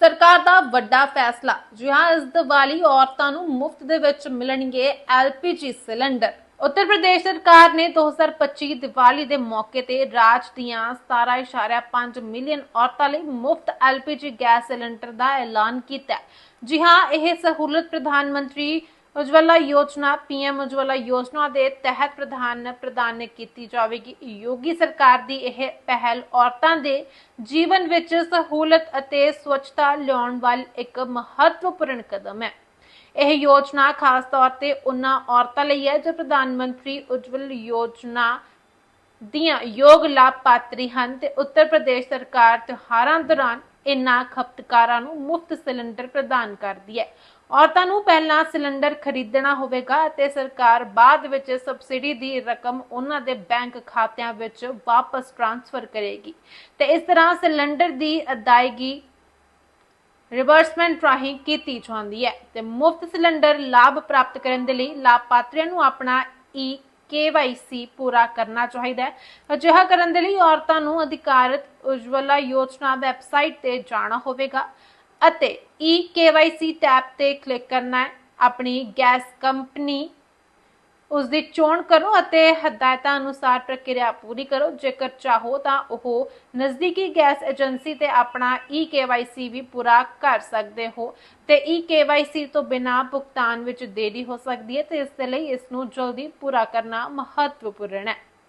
ਸਰਕਾਰ ਦਾ ਵੱਡਾ ਫੈਸਲਾ। ਜੀ ਇਸ ਦੀਵਾਲੀ ਔਰਤਾਂ ਨੂੰ ਮੁਫਤ ਦੇ ਵਿੱਚ ਮਿਲਣਗੇ ਐਲਪੀਜੀ ਸਿਲੰਡਰ। ਉੱਤਰ ਪ੍ਰਦੇਸ਼ ਸਰਕਾਰ ਨੇ 2025 ਦੀਵਾਲੀ ਦੇ ਮੌਕੇ ਤੇ ਰਾਜ ਦੀਆਂ 17.5 ਮਿਲੀਅਨ ਔਰਤਾਂ ਲਈ ਮੁਫਤ ਐਲਪੀਜੀ ਗੈਸ ਸਿਲੰਡਰ ਦਾ ਐਲਾਨ ਕੀਤਾ। ਜੀ ਹਾਂ, ਇਹ ਸਹੂਲਤ ਪ੍ਰਧਾਨ ਮੰਤਰੀ ਉਜਵਲਾ ਯੋਜਨਾ, ਪੀਐਮ ਉਜਵਲਾ ਯੋਜਨਾ ਦੇ ਤਹਿਤ ਪ੍ਰਧਾਨ ਪ੍ਰਦਾਨ ਕੀਤੀ ਜਾਵੇਗੀ। ਯੋਗੀ ਸਰਕਾਰ ਦੀ ਇਹ ਪਹਿਲ ਔਰਤਾਂ ਦੇ ਜੀਵਨ ਵਿੱਚ ਸਹੂਲਤ ਅਤੇ ਸਵੱਛਤਾ ਲਿਆਉਣ ਵਾਲੀ ਇੱਕ ਮਹੱਤਵਪੂਰਨ ਕਦਮ ਹੈ। ਇਹ ਯੋਜਨਾ ਖਾਸ ਤੌਰ ਤੇ ਉਹਨਾਂ ਔਰਤਾਂ ਲਈ ਹੈ ਜੋ ਪ੍ਰਧਾਨ ਮੰਤਰੀ ਉਜਵਲ ਯੋਜਨਾ ਦੀਆਂ ਯੋਗ ਲਾਭਪਾਤਰੀ ਹਨ ਤੇ ਉੱਤਰ ਪ੍ਰਦੇਸ਼ ਸਰਕਾਰ ਤਿਉਹਾਰਾਂ ਦੌਰਾਨ ਇਨ੍ਹਾਂ ਖਪਤਕਾਰਾਂ ਨੂੰ ਮੁਫਤ ਸਿਲੰਡਰ ਪ੍ਰਦਾਨ ਕਰਦੀ ਹੈ। ਔਰਤਾਂ ਨੂੰ ਪਹਿਲਾਂ ਸਿਲੰਡਰ ਖਰੀਦਣਾ ਹੋਵੇਗਾ ਅਤੇ ਸਰਕਾਰ ਬਾਅਦ ਵਿੱਚ ਸਬਸਿਡੀ ਦੀ ਰਕਮ ਉਹਨਾਂ ਦੇ ਬੈਂਕ ਖਾਤਿਆਂ ਵਿੱਚ ਵਾਪਸ ਟ੍ਰਾਂਸਫਰ ਕਰੇਗੀ। ਤੇ ਇਸ ਤਰ੍ਹਾਂ ਸਿਲੰਡਰ ਦੀ ਅਦਾਇਗੀ ਰਿਵਰਸਮੈਂਟ ਰਾਹੀਂ ਕੀਤੀ ਜਾਂਦੀ ਹੈ ਤੇ ਮੁਫਤ ਸਿਲੰਡਰ ਲਾਭ ਪ੍ਰਾਪਤ ਕਰਨ ਦੇ ਲਈ ਲਾਭਪਾਤਰੀਆਂ ਨੂੰ ਆਪਣਾ ਈ KYC ਪੂਰਾ ਕਰਨਾ ਚਾਹੀਦਾ ਹੈ। ਅਜਿਹਾ ਕਰਨ ਦੇ ਲਈ ਔਰਤਾਂ ਨੂੰ ਅਧਿਕਾਰਤ ਉਜਵਲਾ ਯੋਜਨਾ ਵੈਬਸਾਈਟ ਤੇ ਜਾਣਾ ਹੋਵੇਗਾ ਅਤੇ ਈ KYC ਟੈਬ ਤੇ ਕਲਿੱਕ ਕਰਨਾ ਹੈ। ਆਪਣੀ ਗੈਸ ਕੰਪਨੀ ਉਸ ਦੀ ਚੋਣ ਕਰੋ ਅਤੇ ਹਦਾਇਤਾਂ ਅਨੁਸਾਰ ਪ੍ਰਕਿਰਿਆ ਪੂਰੀ ਕਰੋ। ਜੇਕਰ ਚਾਹੋ ਤਾਂ ਉਹ ਨਜ਼ਦੀਕੀ ਗੈਸ ਏਜੰਸੀ ਤੇ ਆਪਣਾ ਈ-KYC ਵੀ ਪੂਰਾ ਕਰ ਸਕਦੇ ਹੋ ਤੇ ਈ-KYC ਤੋਂ ਬਿਨਾ ਭੁਗਤਾਨ ਵਿੱਚ ਦੇਰੀ ਹੋ ਸਕਦੀ ਹੈ ਤੇ ਇਸ ਦੇ ਲਈ ਇਸ ਨੂੰ ਜਲਦੀ ਪੂਰਾ ਕਰਨਾ ਮਹੱਤਵਪੂਰਨ ਹੈ।